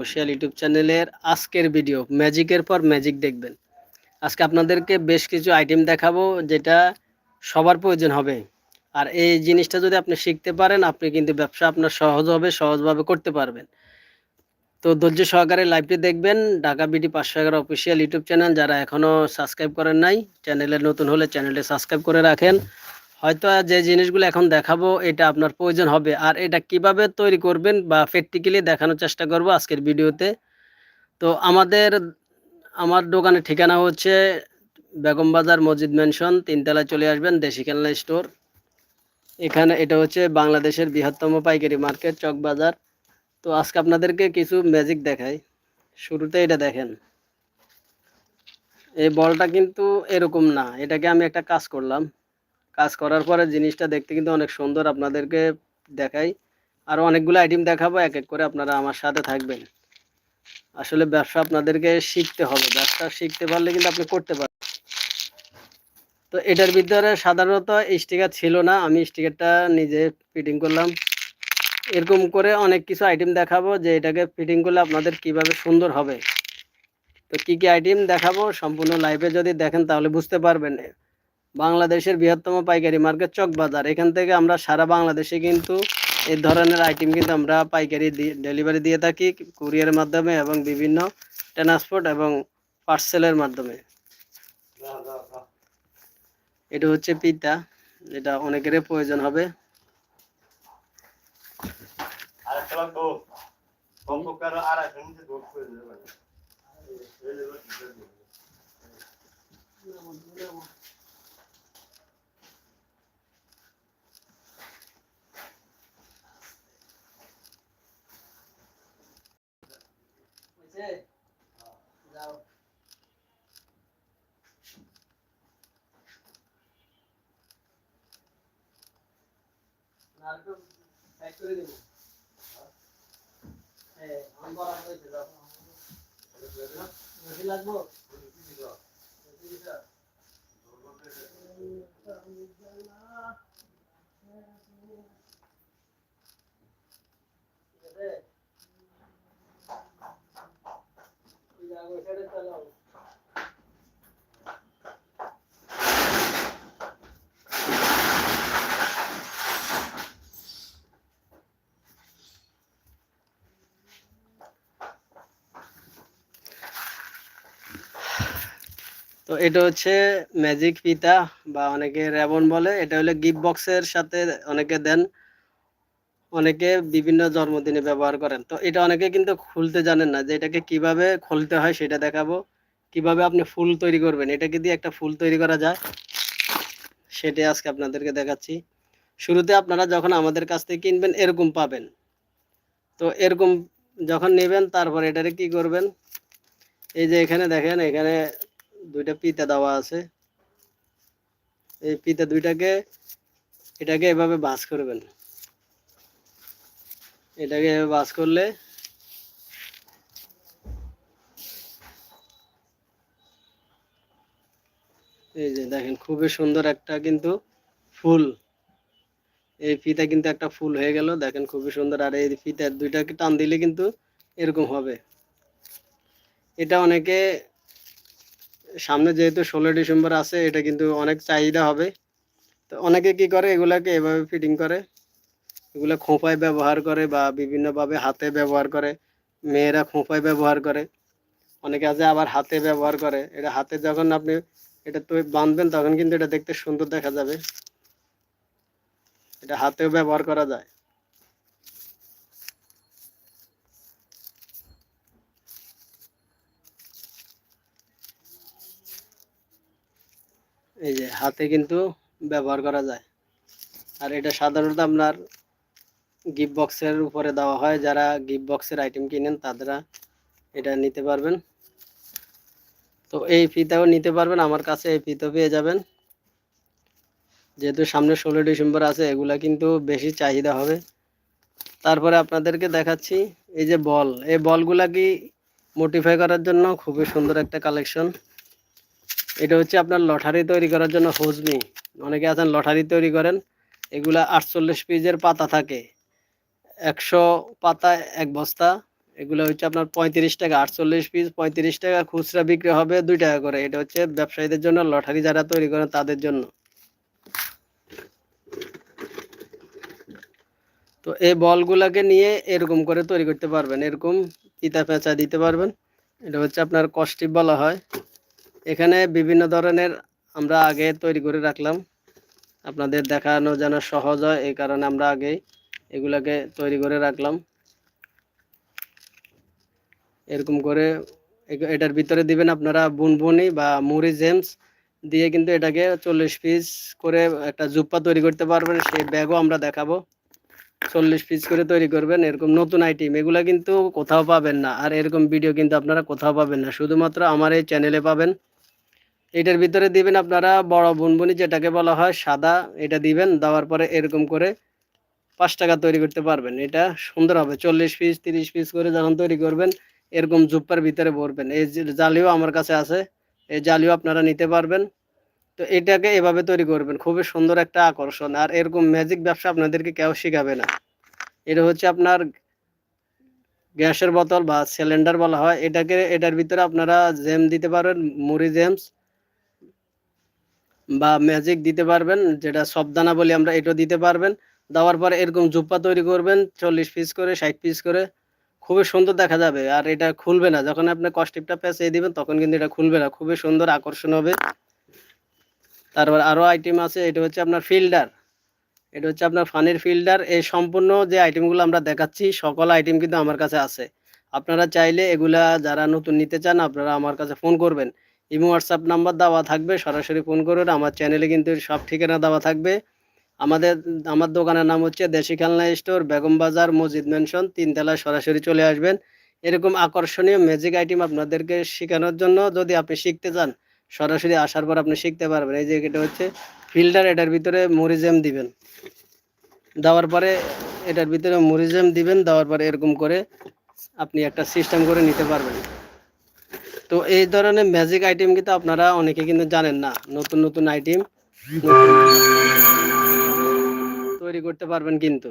Social YouTube চ্যানেলের আজকের video, ম্যাজিকের পর ম্যাজিক দেখবেন। আজকে আপনাদেরকে বেশ কিছু আইটেম দেখাবো যেটা সবার প্রয়োজন হবে। আর এই জিনিসটা যদি আপনি শিখতে পারেন, আপনি কিন্তু ব্যবসা আপনার সহজ হবে, সহজভাবে করতে পারবেন। তো ধৈর্য সহকারে লাইভটি দেখবেন, ঢাকা বিডি পাঁচশো এগারো অফিসিয়াল ইউটিউব চ্যানেল। যারা এখনও সাবস্ক্রাইব করেন নাই, চ্যানেলে নতুন হলে চ্যানেলটি সাবস্ক্রাইব করে রাখেন। হয়তো যে জিনিসগুলো এখন দেখাবো, এটা আপনার প্রয়োজন হবে। আর এটা কীভাবে তৈরি করবেন বা প্র্যাকটিক্যালি দেখানোর চেষ্টা করব আজকের ভিডিওতে। তো আমাদের, আমার দোকানের ঠিকানা হচ্ছে বেগম বাজার মসজিদ মেনশন তিনতলায় চলে আসবেন দেশি খেলনা স্টোর এখানে এটা হচ্ছে বাংলাদেশের বৃহত্তম পাইকারি মার্কেট, চক বাজার। তো আজকে আপনাদেরকে কিছু ম্যাজিক দেখাই। শুরুতে এটা দেখেন। এই বলটা কিন্তু এরকম না। এটাকে আমি একটা কাজ করলাম। কাজ করার পরে জিনিসটা দেখতে কিন্তু অনেক সুন্দর আপনাদেরকে দেখাই। আর অনেকগুলো আইটেম দেখাবো এক এক করে আপনারা আমার সাথে থাকবেন। আসলে ব্যবসা আপনাদেরকে শিখতে হবে, ব্যবসা শিখতে পারলে কিন্তু আপনি করতে পারবেন তো এটার ভিতরে সাধারণত স্টিকার ছিল না, আমি স্টিকারটা নিজে ফিটিং করলাম। এরকম করে অনেক কিছু আইটেম দেখাবো যে এটাকে ফিটিং করলে আপনাদের কীভাবে সুন্দর হবে। তো কি কি আইটেম দেখাবো, সম্পূর্ণ লাইভে যদি দেখেন তাহলে বুঝতে পারবেন। বাংলাদেশের বৃহত্তম পাইকারি মার্কেট চক বাজার এখান থেকে আমরা সারা বাংলাদেশে কিন্তু এই ধরনের আইটেম কিন্তু আমরা পাইকারি ডেলিভারি দিয়ে থাকি কুরিয়ারের মাধ্যমে এবং বিভিন্ন ট্রান্সপোর্ট এবং পার্সেলের মাধ্যমে। এটা হচ্ছে পিতা এটা অনেকেরই প্রয়োজন হবে। আরও আড়াইশো নিচে দৌড় করে দিতে পারে যাও নারকেল সাইড করে দেবো হ্যাঁ আমি বরাবর হয়েছে যাও বেশি লাগবো ওই যাব সাইডে চালাও তো এটা হচ্ছে ম্যাজিক ফিতা বা অনেকে রেবন বলে। এটা হলো গিফট বক্সের সাথে অনেকে দেন। অনেকে বিভিন্ন জন্মদিনে ব্যবহার করেন। তো এটা অনেকে কিন্তু খুলতে জানেন না যে এটাকে কীভাবে খুলতে হয় সেটা দেখাবো। কীভাবে আপনি ফুল তৈরি করবেন, এটাকে দিয়ে একটা ফুল তৈরি করা যায়। সেটাই আজকে আপনাদেরকে দেখাচ্ছি। শুরুতে আপনারা যখন আমাদের কাছ থেকে কিনবেন, এরকম পাবেন। তো এরকম যখন নেবেন, তারপর এটারে কি করবেন? এই যে এখানে দেখেন, এখানে দুইটা পিতা দেওয়া আছে। এই পিতা দুইটাকে, এটাকে এভাবে বাস করবেন এটাকে এভাবে বাস করলে এই যে দেখেন খুবই সুন্দর একটা কিন্তু ফুল। এই ফিতা কিন্তু একটা ফুল হয়ে গেল, দেখেন খুবই সুন্দর। আর এই ফিতার দুইটাকে টান দিলে কিন্তু এরকম হবে। এটা অনেকে সামনে যেহেতু ষোলো ডিসেম্বর আছে, এটা কিন্তু অনেক চাহিদা হবে। তো অনেকে কি করে, এগুলাকে এভাবে ফিটিং করে। এগুলো খোঁপায় ব্যবহার করে বা বিভিন্নভাবে হাতে ব্যবহার করে। মেয়েরা খোঁপায় ব্যবহার করে। অনেকে আছে আবার হাতে ব্যবহার করে। এটা হাতে যখন আপনি এটা তো বাঁধবেন, তখন কিন্তু এটা দেখতে সুন্দর দেখা যাবে। এটা হাতেও ব্যবহার করা যায়। এই যে হাতে কিন্তু ব্যবহার করা যায়। আর এটা সাধারণত আপনার গিফট বক্সের উপরে দেওয়া হয়। যারা গিফট বক্সের আইটেম কিনেন তারা এটা নিতে পারবেন। তো এই ফিতাও নিতে পারবেন। আমার কাছে এই ফিতা পেয়ে যাবেন। যেহেতু সামনে ষোলো ডিসেম্বর আছে, এগুলা কিন্তু বেশি চাহিদা হবে। তারপরে আপনাদেরকে দেখাচ্ছি এই যে বল। এই বলগুলা কি মোটিফাই করার জন্য? খুবই সুন্দর একটা কালেকশন এটা হচ্ছে আপনার লটারি তৈরি করার জন্য হজমি। অনেকে আছেন লটারি তৈরি করেন, এগুলা আটচল্লিশ পিসের পাতা থাকে। একশো পাতা এক বস্তা, এগুলো হচ্ছে আপনার পঁয়ত্রিশ টাকা, আটচল্লিশ পিস পঁয়ত্রিশ টাকা খুচরা বিক্রি হবে দুই টাকা করে। এটা হচ্ছে ব্যবসায়ীদের জন্য লটারি যারা তৈরি করেন তাদের জন্য। তো এই বলগুলাকে নিয়ে এরকম করে তৈরি করতে পারবেন। এরকম চিতা পেঁচা দিতে পারবেন। এটা হচ্ছে আপনার কস্টিপ বলা হয়। এখানে বিভিন্ন ধরনের আমরা আগে তৈরি করে রাখলাম। আপনাদের দেখানো যেন সহজ হয়, এই কারণে আমরা আগেই এগুলাকে তৈরি করে রাখলাম। এরকম করে এটার ভিতরে দিবেন আপনারা বুনবুনি বা মুড়ি জেমস দিয়ে কিন্তু এটাকে চল্লিশ পিস করে একটা জুপ্পা তৈরি করতে পারবেন, সেই ব্যাগও আমরা দেখাবো। চল্লিশ পিস করে তৈরি করবেন, এরকম নতুন আইটেম। এগুলা কিন্তু কোথাও পাবেন না, আর এরকম ভিডিও কিন্তু আপনারা কোথাও পাবেন না। শুধুমাত্র আমার এই চ্যানেলে পাবেন। এটার ভিতরে দিবেন আপনারা বড় বুনবুনি, যেটাকে বলা হয় সাদা, এটা দিবেন, দেওয়ার পরে এরকম করে পাঁচ টাকা তৈরি করতে পারবেন। এটা সুন্দর হবে, চল্লিশ পিস, তিরিশ পিস করে যখন তৈরি করবেন, এরকম জুপ্পার ভিতরে ভরবেন। এই জালিও আমার কাছে আছে, এই জালিও আপনারা নিতে পারবেন। তো এটাকে এভাবে তৈরি করবেন, খুবই সুন্দর একটা আকর্ষণ। আর এরকম ম্যাজিক ব্যবসা আপনাদেরকে কেউ শেখাবে না। এটা হচ্ছে আপনার গ্যাসের বোতল বা সিলিন্ডার বলা হয়। এটাকে, এটার ভিতরে আপনারা জেম দিতে পারবেন, মুড়ি জেমস বা ম্যাজিক দিতে পারবেন, যেটা সবদানা বলি আমরা এটা দিতে পারবেন। দেওয়ার পরে এরকম জুপ্পা তৈরি করবেন, চল্লিশ পিস করে, ষাট পিস করে, খুবই সুন্দর দেখা যাবে। আর এটা খুলবে না, যখন আপনি কস্টিপটা পেঁচিয়ে দিবেন, তখন কিন্তু এটা খুলবে না, খুবই সুন্দর আকর্ষণ হবে। তারপর আরও আইটেম আছে, এটা হচ্ছে আপনার ফিল্ডার এটা হচ্ছে আপনার ফানির ফিল্ডার এই সম্পূর্ণ যে আইটেমগুলো আমরা দেখাচ্ছি, সকল আইটেম কিন্তু আমার কাছে আছে। আপনারা চাইলে এগুলা যারা নতুন নিতে চান, আপনারা আমার কাছে ফোন করবেন। ইমো, হোয়াটসঅ্যাপ নাম্বার দেওয়া থাকবে, সরাসরি ফোন করবেন আমার চ্যানেলে কিন্তু সব ঠিকানা দেওয়া থাকবে। আমাদের, আমার দোকানের নাম হচ্ছে দেশি খেলনা স্টোর বেগম বাজার, মসজিদ মেনশন তিনতলায় সরাসরি চলে আসবেন। এরকম আকর্ষণীয় ম্যাজিক আইটেম আপনাদেরকে শেখানোর জন্য যদি আপনি শিখতে চান, সরাসরি আসার পর আপনি শিখতে পারবেন। এই যে এটা হচ্ছে ফিল্টার এটার ভিতরে মরিজেম দিবেন। দেওয়ার পরে এটার ভিতরে মরিজেম দিবেন, দেওয়ার পরে এরকম করে আপনি একটা সিস্টেম করে নিতে পারবেন। তো এই ধরনের ম্যাজিক আইটেম কিন্তু আপনারা অনেকে কিন্তু জানেন না। নতুন নতুন আইটেম তৈরি করতে পারবেন কিন্তু।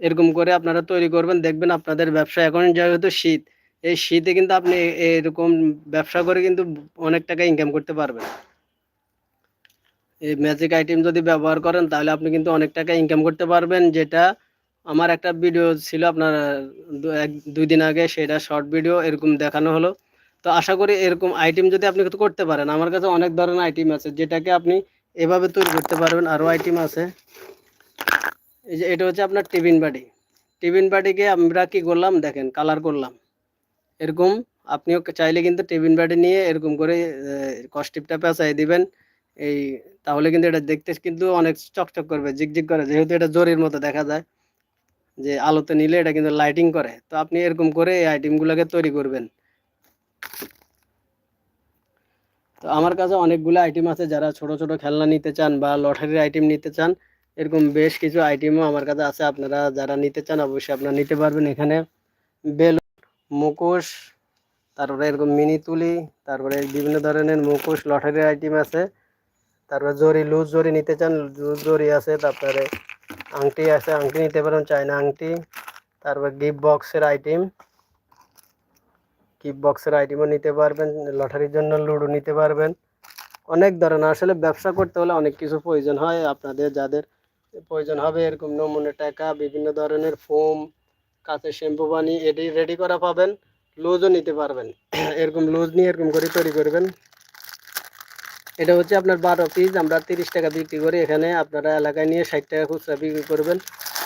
এরকম করে আপনারা তৈরি করবেন, দেখবেন আপনাদের ব্যবসা এখন যেহেতু শীত, এই শীতে কিন্তু আপনি এরকম ব্যবসা করে কিন্তু অনেক টাকা ইনকাম করতে পারবেন। এই ম্যাজিক আইটেম যদি ব্যবহার করেন, তাহলে আপনি কিন্তু অনেক টাকা ইনকাম করতে পারবেন। যেটা আমার একটা ভিডিও ছিল আপনার দুই দিন আগে, সেটা শর্ট ভিডিও এরকম দেখানো হলো। তো আশা করি এরকম আইটেম যদি আপনি করতে পারেন, আমার কাছে অনেক ধরনের আইটেম আছে, যেটাকে আপনি এভাবে তৈরি করতে পারবেন। আরও আইটেম আছে। এই যে এটা হচ্ছে আপনার টিফিন বাটি। টিফিন বাটিকে আমরা কি করলাম? দেখেন কালার করলাম। এরকম আপনিও চাইলে কিন্তু টিফিন বাটি নিয়ে এরকম করে কস্টিপটা পেঁচাই দিবেন। এই, তাহলে কিন্তু এটা দেখতে কিন্তু অনেক চকচক করবে জিকজিক করে, যেহেতু এটা জরির মতো দেখা যায়। যে আলোতে নিলে এটা কিন্তু লাইটিং করে। তো আপনি এরকম করে এই আইটেমগুলোকে তৈরি করবেন। তো আমার কাছে অনেকগুলো আইটেম আছে, যারা ছোট ছোট খেলনা নিতে চান বা লটারির আইটেম নিতে চান, এরকম বেশ কিছু আইটেমও আমার কাছে আছে। আপনারা যারা নিতে চান, অবশ্যই আপনারা নিতে পারবেন। এখানে বেলুন মুখোশ, তারপরে এরকম মিনি তুলি, তারপরে বিভিন্ন ধরনের মুখোশ লটারির আইটেম আছে। তারপরে জরি লুজ জরি নিতে চান লুজ জরি আছে। তারপরে আংটি আছে, আংটি নিতে পারেন, চায়না আংটি। তারপর গিফট বক্সের আইটেম গিফট বক্সের আইটেমও নিতে পারবেন লটারির জন্য লুডো নিতে পারবেন। অনেক ধরনের, আসলে ব্যবসা করতে হলে অনেক কিছু প্রয়োজন হয়। আপনাদের যাদের প্রয়োজন হবে এরকম নমুনে টাকা, বিভিন্ন ধরনের ফোম কাঁচের শ্যাম্পু পানি, এটি রেডি করা পাবেন লুজও নিতে পারবেন। এরকম লুজ নিয়ে এরকম করে তৈরি করবেন। এটা হচ্ছে আপনার বারো পিস আমরা তিরিশ টাকা বিক্রি করি। এখানে আপনারা এলাকায় নিয়ে ষাট টাকা খুচরা বিক্রি করবেন।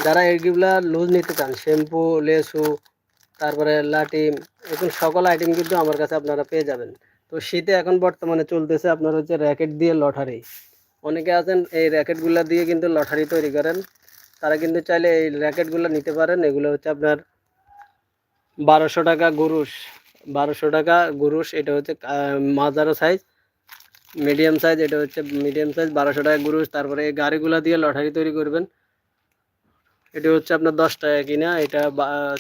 যারা এইগুলা লুজ নিতে চান শ্যাম্পু লেসু তারপরে লাটিম এরকম সকল আইটেম কিন্তু আমার কাছে আপনারা পেয়ে যাবেন। তো শীতে এখন বর্তমানে চলতেছে আপনার হচ্ছে র্যাকেট দিয়ে লটারি। অনেকে আছেন এই র্যাকেটগুলো দিয়ে কিন্তু লটারি তৈরি করেন। তারা কিন্তু চাইলে এই র্যাকেটগুলো নিতে পারেন। এগুলো হচ্ছে আপনার বারোশো টাকা গুরুশ। বারোশো টাকা গুরুশ, এটা হচ্ছে মাঝারো সাইজ মিডিয়াম সাইজ এটা হচ্ছে মিডিয়াম সাইজ বারোশো টাকা গুরুশ। তারপরে এই গাড়িগুলো দিয়ে লটারি তৈরি করবেন। এটা হচ্ছে আপনার দশ টাকা কিনা, এটা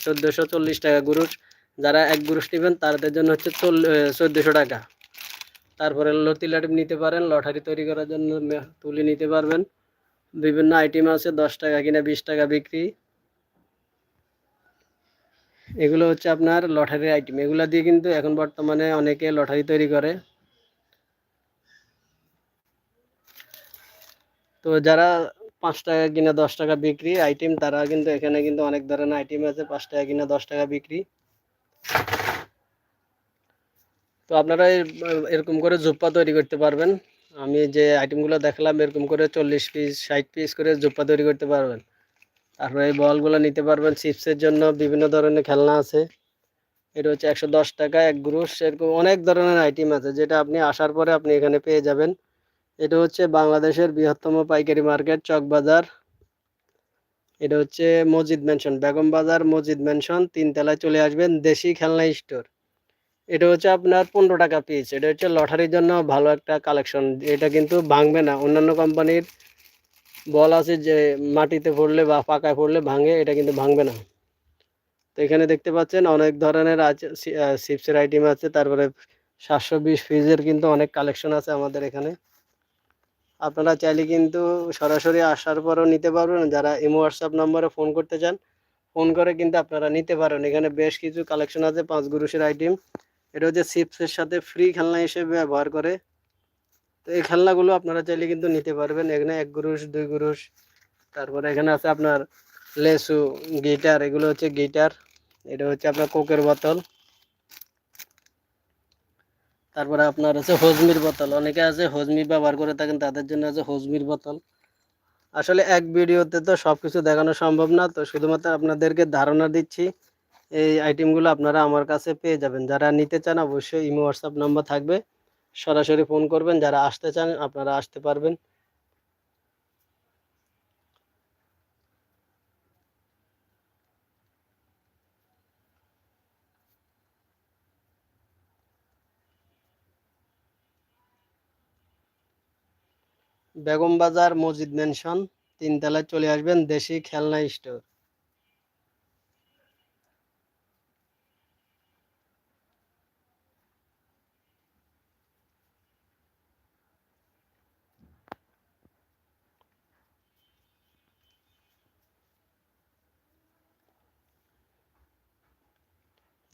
চোদ্দোশো চল্লিশ টাকা গুরুশ যারা এক গুরুশ নেবেন, তাদের জন্য হচ্ছে চল চোদ্দোশো টাকা। তারপরে লতি লাটিম নিতে পারেন, লটারি তৈরি করার জন্য তুলি নিতে পারবেন। বিভিন্ন আইটেম আছে, দশ টাকা কিনা, বিশ টাকা বিক্রি। এগুলো হচ্ছে আপনার লটারির আইটেম। এগুলো দিয়ে কিন্তু এখন বর্তমানে অনেকে লটারি তৈরি করে। তো যারা পাঁচ টাকা কিনা দশ টাকা বিক্রি। আইটেম তারা কিন্তু এখানে কিন্তু অনেক ধরনের আইটেম আছে, পাঁচ টাকা কিনা দশ টাকা বিক্রি। তো আপনারা এরকম করে জুপ্পা তৈরি করতে পারবেন। আমি যে আইটেমগুলো দেখালাম, এরকম করে চল্লিশ পিস ষাট পিস করে জুপ্পা তৈরি করতে পারবেন। তারপরে এই বলগুলো নিতে পারবেন চিপসের জন্য বিভিন্ন ধরনের খেলনা আছে। এটা হচ্ছে একশো দশ টাকা, এক গ্রুশ, এরকম অনেক ধরনের আইটেম আছে, যেটা আপনি আসার পরে আপনি এখানে পেয়ে যাবেন। এটা হচ্ছে বাংলাদেশের বৃহত্তম পাইকারি মার্কেট চকবাজার এটা হচ্ছে মসজিদ ম্যানশন বেগম বাজার মসজিদ ম্যানশন তিনতলায় চলে আসবেন দেশি খেলনা স্টোর। এটা হচ্ছে আপনার পনেরো টাকা পিস এটা হচ্ছে লটারির জন্য ভালো একটা কালেকশন এটা কিন্তু ভাঙবে না, অন্যান্য কোম্পানির বল আছে যে মাটিতে পড়লে বা পাকায় পড়লে ভাঙে, এটা কিন্তু ভাঙবে না। তো এখানে দেখতে পাচ্ছেন অনেক ধরনের আছে চিপসের আইটেম আছে, তারপরে সাতশো বিশ ফ্রিজের কিন্তু অনেক কালেকশন আছে আমাদের এখানে। আপনারা চাইলে কিন্তু সরাসরি আসার পরও নিতে পারবেন। যারা ইমো হোয়াটসঅ্যাপ নম্বরে ফোন করতে চান ফোন করে কিন্তু আপনারা নিতে পারেন। এখানে বেশ কিছু কালেকশন আছে, পাঁচ গুরুষের আইটেম এটা হচ্ছে চিপসের সাথে ফ্রি খেলনা হিসেবে ব্যবহার করে। তো এই খেলনাগুলো আপনারা চাইলে কিন্তু নিতে পারবেন। এখানে এক গুরুষ দুই গুরুষ তারপরে এখানে আছে আপনার লেসু, গিটার, এগুলো হচ্ছে গিটার। এটা হচ্ছে আপনার কোকের বোতল। তারপরে আপনার আছে হজমির বোতল। অনেকে আছে হজমি ব্যবহার করে থাকেন, তাদের জন্য আছে হজমির বোতল। আসলে এক ভিডিওতে তো সব কিছু দেখানো সম্ভব না, তো শুধুমাত্র আপনাদেরকে ধারণা দিচ্ছি, এই আইটেমগুলো আপনারা আমার কাছে পেয়ে যাবেন। যারা নিতে চান অবশ্যই ইমো, হোয়াটসঅ্যাপ নাম্বার থাকবে। সরাসরি ফোন করবেন, যারা আসতে চান আপনারা আসতে পারবেন। বেগম বাজার, মসজিদ ম্যানশন, তিনতলায় চলে আসবেন দেশি খেলনা স্টোর।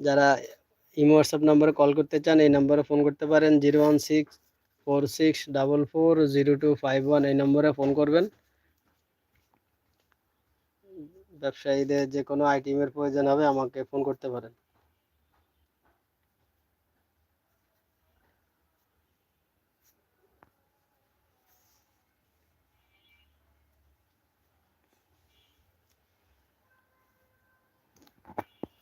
যারা ইমো হোয়াটসঅ্যাপ নম্বরে কল করতে চান, এই নম্বরে ফোন করতে পারেন zero one six four six double four zero two five one এই নম্বরে ফোন করবেন। ব্যবসায়ীদের যে কোনো আইটেমের প্রয়োজন হবে আমাকে ফোন করতে পারেন।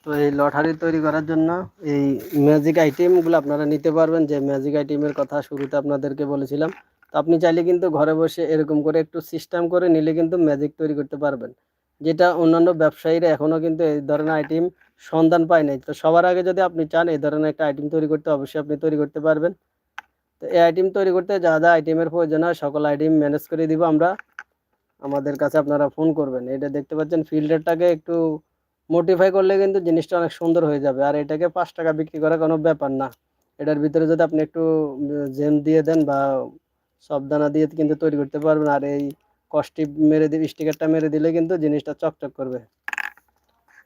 তো এই লটারি তৈরি করার জন্য এই ম্যাজিক আইটেমগুলো আপনারা নিতে পারবেন। যে ম্যাজিক আইটেমের কথা শুরুতে আপনাদেরকে বলেছিলাম। তো আপনি চাইলে কিন্তু ঘরে বসে এরকম করে একটু সিস্টেম করে নিলে কিন্তু ম্যাজিক তৈরি করতে পারবেন। যেটা অন্যান্য ব্যবসায়ীরা এখনও কিন্তু এই ধরনের আইটেম সন্ধান পায় নাই। তো সবার আগে যদি আপনি চান এই ধরনের একটা আইটেম তৈরি করতে, অবশ্যই আপনি তৈরি করতে পারবেন। তো এই আইটেম তৈরি করতে যা যা আইটেমের প্রয়োজন হয়, সকল আইটেম ম্যানেজ করে দিব আমরা। আমাদের কাছে আপনারা ফোন করবেন। এটা দেখতে পাচ্ছেন ফিল্টারটাকে একটু মডিফাই করলে কিন্তু জিনিসটা অনেক সুন্দর হয়ে যাবে। আর এটাকে পাঁচ টাকা বিক্রি করা কোনো ব্যাপার না। এটার ভিতরে যদি আপনি একটু জেম দিয়ে দেন বা সবদানা দিয়ে কিন্তু তৈরি করতে পারবেন। আর এই কস্টিপ মেরে দিয়ে স্টিকারটা মেরে দিলে কিন্তু জিনিসটা চকচক করবে।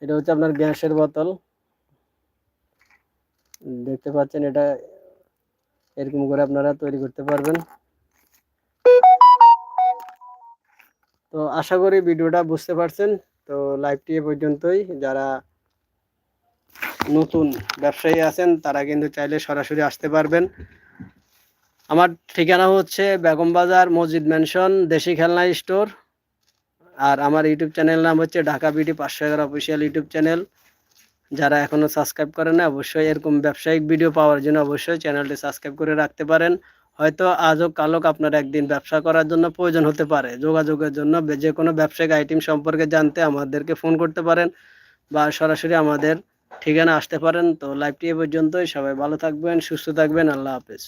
এটা হচ্ছে আপনার গ্যাসের বোতল। দেখতে পাচ্ছেন এটা, এরকম করে আপনারা তৈরি করতে পারবেন। তো আশা করি ভিডিওটা বুঝতে পারছেন। তো লাইভটি এ পর্যন্তই। যারা নতুন ব্যবসায়ী আছেন, তারা কিন্তু চাইলে সরাসরি আসতে পারবেন। আমার ঠিকানা হচ্ছে বেগম বাজার মসজিদ ম্যানশন দেশি খেলনা স্টোর আর আমার ইউটিউব চ্যানেল নাম হচ্ছে ঢাকা বিডি পাঁচশো এগারো অফিসিয়াল ইউটিউব চ্যানেল যারা এখনও সাবস্ক্রাইব করেন না অবশ্যই এরকম ব্যবসায়িক ভিডিও পাওয়ার জন্য অবশ্যই চ্যানেলটি সাবস্ক্রাইব করে রাখতে পারেন। হয়তো আজও কালক আপনার একদিন ব্যবসা করার জন্য প্রয়োজন হতে পারে। যোগাযোগের জন্য যে কোনো ব্যবসায়িক আইটেম সম্পর্কে জানতে আমাদেরকে ফোন করতে পারেন বা সরাসরি আমাদের ঠিকানা আসতে পারেন। তো লাইভটি এ পর্যন্তই। সবাই ভালো থাকবেন, সুস্থ থাকবেন। আল্লাহ হাফেজ।